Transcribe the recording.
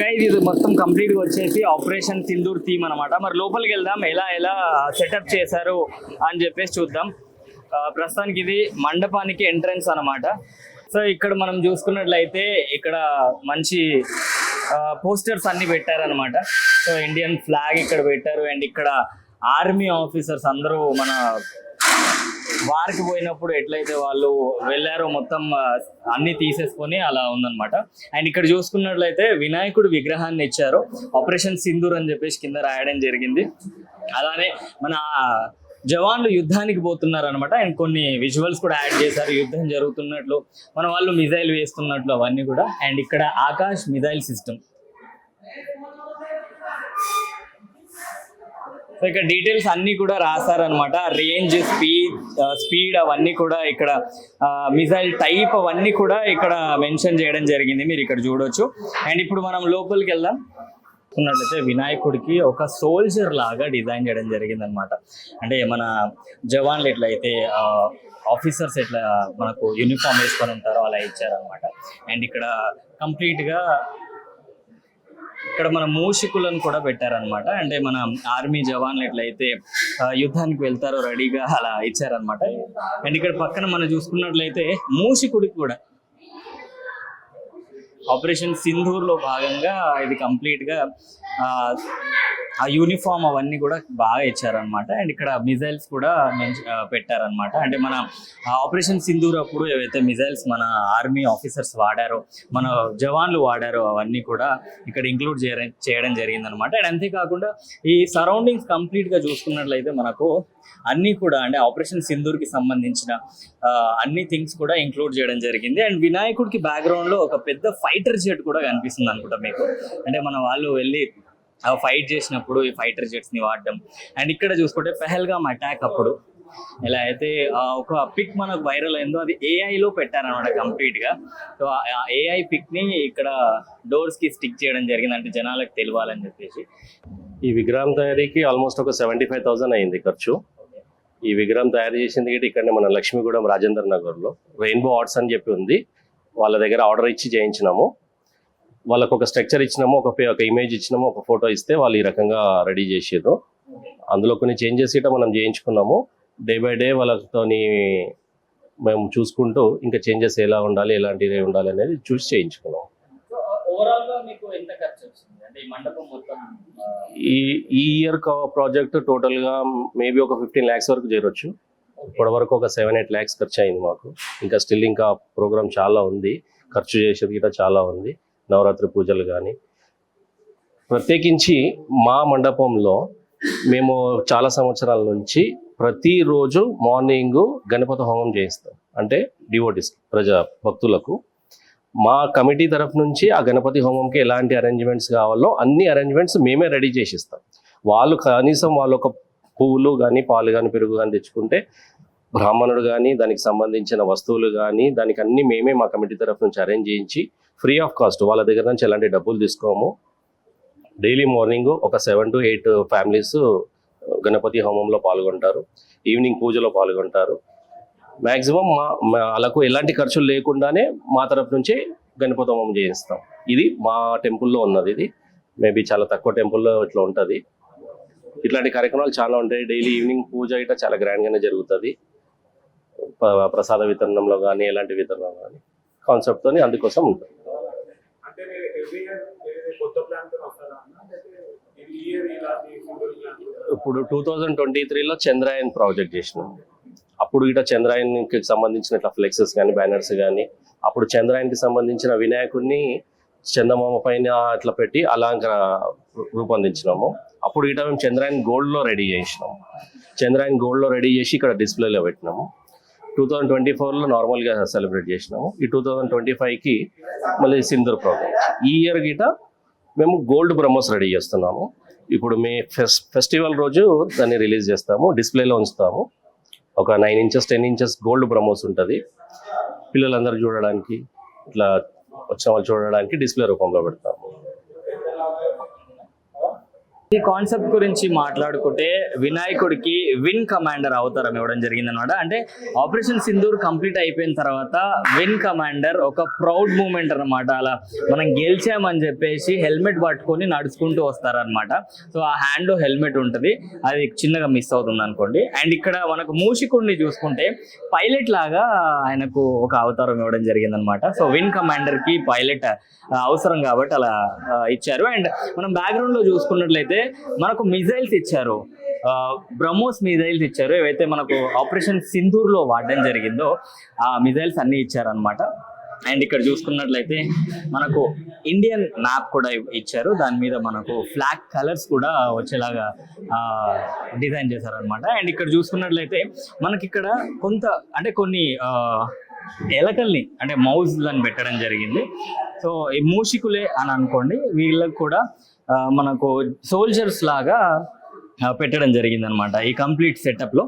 Guys ఇది మొత్తం కంప్లీట్గా వచ్చేసి ఆపరేషన్ సింధూర్ థీమ్ అనమాట మరి లోపలికి వెళ్దాం ఎలా ఎలా సెటప్ చేశారు అని చెప్పేసి చూద్దాం. ప్రస్తుతానికి ఇది మండపానికి ఎంట్రన్స్ అన్నమాట. సో ఇక్కడ మనం చూసుకున్నట్లయితే ఇక్కడ మంచి పోస్టర్స్ అన్ని పెట్టారనమాట సో ఇండియన్ ఫ్లాగ్ ఇక్కడ పెట్టారు. అండ్ ఇక్కడ ఆర్మీ ఆఫీసర్స్ అందరూ మన వారికి పోయినప్పుడు ఎట్లయితే వాళ్ళు వెళ్ళారో మొత్తం అన్ని తీసేసుకొని అలా ఉందన్నమాట. అండ్ ఇక్కడ చూసుకున్నట్లయితే వినాయకుడు విగ్రహాన్ని ఇచ్చారు. ఆపరేషన్ సింధూర్ అని చెప్పేసి కింద రాయడం జరిగింది. అలానే మన జవాన్లు యుద్ధానికి పోతున్నారు అనమాట అండ్ కొన్ని విజువల్స్ కూడా యాడ్ చేశారు. యుద్ధం జరుగుతున్నట్లు మన వాళ్ళు మిజైల్ వేస్తున్నట్లు అవన్నీ కూడా. అండ్ ఇక్కడ ఆకాష్ మిజైల్ సిస్టమ్. సో ఇక్కడ డీటెయిల్స్ అన్నీ కూడా రాశారనమాట రేంజ్ స్పీడ్ స్పీడ్ అవన్నీ కూడా ఇక్కడ uh, మిసైల్ టైప్ అవన్నీ కూడా ఇక్కడ మెన్షన్ చేయడం జరిగింది. మీరు ఇక్కడ చూడొచ్చు. అండ్ ఇప్పుడు మనం లోపలికి వెళ్దాం. చూసుకున్నట్లయితే వినాయకుడికి ఒక సోల్జర్ లాగా డిజైన్ చేయడం జరిగింది అనమాట అంటే మన జవాన్లు ఎట్లయితే uh, ఆఫీసర్స్ ఎట్లా uh, మనకు యూనిఫామ్ వేసుకొని ఉంటారో అలా ఇచ్చారనమాట అండ్ ఇక్కడ కంప్లీట్గా ఇక్కడ మన మూషికులను కూడా పెట్టారనమాట అంటే మన ఆర్మీ జవాన్లు ఎట్లయితే యుద్ధానికి వెళ్తారో రెడీగా అలా ఇచ్చారనమాట అండ్ ఇక్కడ పక్కన మనం చూసుకున్నట్లయితే మూషికుడికి కూడా. ఆపరేషన్ సింధూర్లో భాగంగా ఇది కంప్లీట్గా ఆ, యూనిఫామ్ అవన్నీ కూడా బాగా ఇచ్చారనమాట అండ్ ఇక్కడ మిజైల్స్ కూడా పెట్టారనమాట అంటే మన ఆపరేషన్ సింధూర్ అప్పుడు ఏవైతే మిజైల్స్ మన ఆర్మీ ఆఫీసర్స్ వాడారో మన జవాన్లు వాడారో అవన్నీ కూడా ఇక్కడ ఇంక్లూడ్ చేయడం జరిగిందనమాట జరిగింది అనమాట అండ్ అంతేకాకుండా ఈ సరౌండింగ్స్ కంప్లీట్గా చూసుకున్నట్లయితే మనకు అన్నీ కూడా అంటే ఆపరేషన్ సింధూర్కి సంబంధించిన అన్ని థింగ్స్ కూడా ఇంక్లూడ్ చేయడం జరిగింది. అండ్ వినాయకుడికి బ్యాక్గ్రౌండ్లో లో ఒక పెద్ద ఫైటర్ జెట్ కూడా కనిపిస్తుంది అనుకుంటా మీకు. అంటే మన వాళ్ళు వెళ్ళి ఫైట్ చేసినప్పుడు ఈ ఫైటర్ జెట్స్ని వాడడం. అండ్ ఇక్కడ చూసుకుంటే పెహల్గామ్ అటాక్ అప్పుడు ఎలా అయితే ఒక పిక్ మనకు వైరల్ అయిందో అది ఏఐ లో పెట్టారనమాట కంప్లీట్గా. సో ఆ ఏఐ పిక్ని ఇక్కడ డోర్స్కి స్టిక్ చేయడం జరిగింది అంటే జనాలకు తెలియాలని చెప్పేసి. ఈ విగ్రహం తయారీకి ఆల్మోస్ట్ ఒక సెవెంటీ ఫైవ్ థౌసండ్ అయింది ఖర్చు. ఈ విగ్రహం తయారు చేసింది గిట్ట ఇక్కడనే మన లక్ష్మీగూడెం రాజేంద్ర నగర్లో. రెయిన్బో ఆర్ట్స్ అని చెప్పి ఉంది. వాళ్ళ దగ్గర ఆర్డర్ ఇచ్చి చేయించినాము. వాళ్ళకు ఒక స్ట్రక్చర్ ఇచ్చినాము ఒక ఒక ఇమేజ్ ఇచ్చినాము ఒక ఫోటో ఇస్తే వాళ్ళు ఈ రకంగా రెడీ చేసారు అందులో కొన్ని చేంజెస్ ఇట్లా మనం చేయించుకున్నాము. డే బై డే వాళ్ళతోని మేము చూసుకుంటూ ఇంకా చేంజెస్ ఎలా ఉండాలి ఎలాంటివి ఉండాలి అనేది చూసి చేయించుకున్నాం సో ఓవరాల్గా మీకు ఎంత ఖర్చు వచ్చింది అంటే ఈ ఈ ఇయర్ ప్రాజెక్ట్ టోటల్గా మేబీ ఒక ఫిఫ్టీన్ ల్యాక్స్ వరకు చేరొచ్చు. ఇప్పటి వరకు ఒక సెవెన్ ఎయిట్ ల్యాక్స్ ఖర్చు అయింది మాకు. ఇంకా స్టిల్ ఇంకా ప్రోగ్రామ్ చాలా ఉంది. ఖర్చు చేసేది కూడా చాలా ఉంది. నవరాత్రి పూజలు కానీ ప్రత్యేకించి మా మండపంలో మేము చాలా సంవత్సరాల నుంచి ప్రతిరోజు మార్నింగ్ గణపతి హోమం చేయిస్తాం. అంటే డివోటిస్ ప్రజా భక్తులకు. మా కమిటీ తరఫు నుంచి ఆ గణపతి హోమంకి ఎలాంటి అరేంజ్మెంట్స్ కావాలో అన్ని అరేంజ్మెంట్స్ మేమే రెడీ చేసి ఇస్తాం వాళ్ళు కనీసం వాళ్ళు ఒక పువ్వులు కానీ పాలు కానీ పెరుగు కానీ తెచ్చుకుంటే బ్రాహ్మణుడు కానీ దానికి సంబంధించిన వస్తువులు కానీ దానికి అన్ని మేమే మా కమిటీ తరఫు నుంచి అరేంజ్ చేయించి ఫ్రీ ఆఫ్ కాస్ట్. వాళ్ళ దగ్గర నుంచి ఎలాంటి డబ్బులు తీసుకోము. డైలీ మార్నింగ్ ఒక seven to eight families Ganapati హోమంలో పాల్గొంటారు. ఈవినింగ్ పూజలో పాల్గొంటారు. మ్యాక్సిమం మా మా వాళ్ళకు ఎలాంటి ఖర్చులు లేకుండానే మా తరఫు నుంచి గణపతి హోమం చేయిస్తాం. ఇది మా టెంపుల్లో ఉన్నది ఇది. మేబీ చాలా తక్కువ టెంపుల్లో ఇట్లా ఉంటుంది. ఇట్లాంటి కార్యక్రమాలు చాలా ఉంటాయి. డైలీ ఈవినింగ్ పూజ ఇట్లా చాలా గ్రాండ్గానే జరుగుతుంది. ప్రసాద వితరణంలో కానీ ఎలాంటి వితరణం కానీ కాన్సెప్ట్తోని అందుకోసం ఉంటుంది. అంటే మీరు ఎవ్రీ ఇయర్ కొత్త ప్లాన్తో వస్తారా ఇప్పుడు టూ థౌజండ్ ట్వంటీ త్రీలో చంద్రాయన్ ప్రాజెక్ట్ చేసినాం. అప్పుడు ఇట్లా చంద్రాయన్కి సంబంధించిన ఇట్లా ఫ్లెక్సెస్ కానీ బ్యానర్స్ కానీ అప్పుడు చంద్రాయన్కి సంబంధించిన వినాయకుడిని చందమామ పైన అట్లా పెట్టి అలంకర రూపొందించినాము. అప్పుడు ఇట మేము చంద్రాయన్ గోల్డ్లో రెడీ చేసినాము చంద్రాయన్ గోల్డ్లో రెడీ చేసి ఇక్కడ డిస్ప్లేలో పెట్టినాము. టూ థౌజండ్ ట్వంటీ ఫోర్లో నార్మల్గా సెలబ్రేట్ చేసినాము. ఈ టూ థౌజండ్ ట్వంటీ ఫైవ్కి మళ్ళీ సింధూర్ ప్రోగ్రామ్ ఈ ఇయర్ గిట మేము గోల్డ్ బ్రహ్మోస్ రెడీ చేస్తున్నాము. ఇప్పుడు మే ఫెస్ ఫెస్టివల్ రోజు దాన్ని రిలీజ్ చేస్తాము డిస్ప్లేలో ఉంచుతాము. ఒక nine inches ten inches gold BrahMos ఉంటుంది. పిల్లలందరూ చూడడానికి ఇట్లా వచ్చిన వాళ్ళు చూడడానికి డిస్ప్లే రూపంలో పెడతాము. ఈ కాన్సెప్ట్ గురించి మాట్లాడుకుంటే వినాయకుడికి విన్ కమాండర్ అవతారం ఇవ్వడం జరిగింది అనమాట అంటే ఆపరేషన్ సింధూర్ కంప్లీట్ అయిపోయిన తర్వాత విన్ కమాండర్ ఒక ప్రౌడ్ మూమెంట్ అన్నమాట. అలా మనం గెలిచామని చెప్పేసి హెల్మెట్ పట్టుకొని నడుచుకుంటూ వస్తారనమాట సో ఆ హ్యాండ్ హెల్మెట్ ఉంటుంది. అది చిన్నగా మిస్ అవుతుంది అనుకోండి. అండ్ ఇక్కడ మనకు మూషికుడిని చూసుకుంటే పైలట్ లాగా ఆయనకు ఒక అవతారం ఇవ్వడం జరిగింది అనమాట సో విన్ కమాండర్కి పైలట్ అవసరం కాబట్టి అలా ఇచ్చారు. అండ్ మనం బ్యాక్గ్రౌండ్లో చూసుకున్నట్లయితే మనకు మిజైల్స్ ఇచ్చారు. బ్రహ్మోస్ మిజైల్స్ ఇచ్చారు. ఏవైతే మనకు ఆపరేషన్ సింధూర్లో వాడడం జరిగిందో ఆ మిజైల్స్ అన్నీ ఇచ్చారనమాట అండ్ ఇక్కడ చూసుకున్నట్లయితే మనకు ఇండియన్ మ్యాప్ కూడా ఇచ్చారు. దాని మీద మనకు ఫ్లాగ్ కలర్స్ కూడా వచ్చేలాగా డిజైన్ చేశారనమాట అండ్ ఇక్కడ చూసుకున్నట్లయితే మనకి ఇక్కడ కొంత అంటే కొన్ని ఎలకల్ని అంటే మౌజ్లను పెట్టడం జరిగింది. సో ఈ మూషికులే అని అనుకోండి వీళ్ళకి కూడా మనకు సోల్జర్స్ లాగా పెట్టడం జరిగిందనమాట ఈ కంప్లీట్ సెటప్లో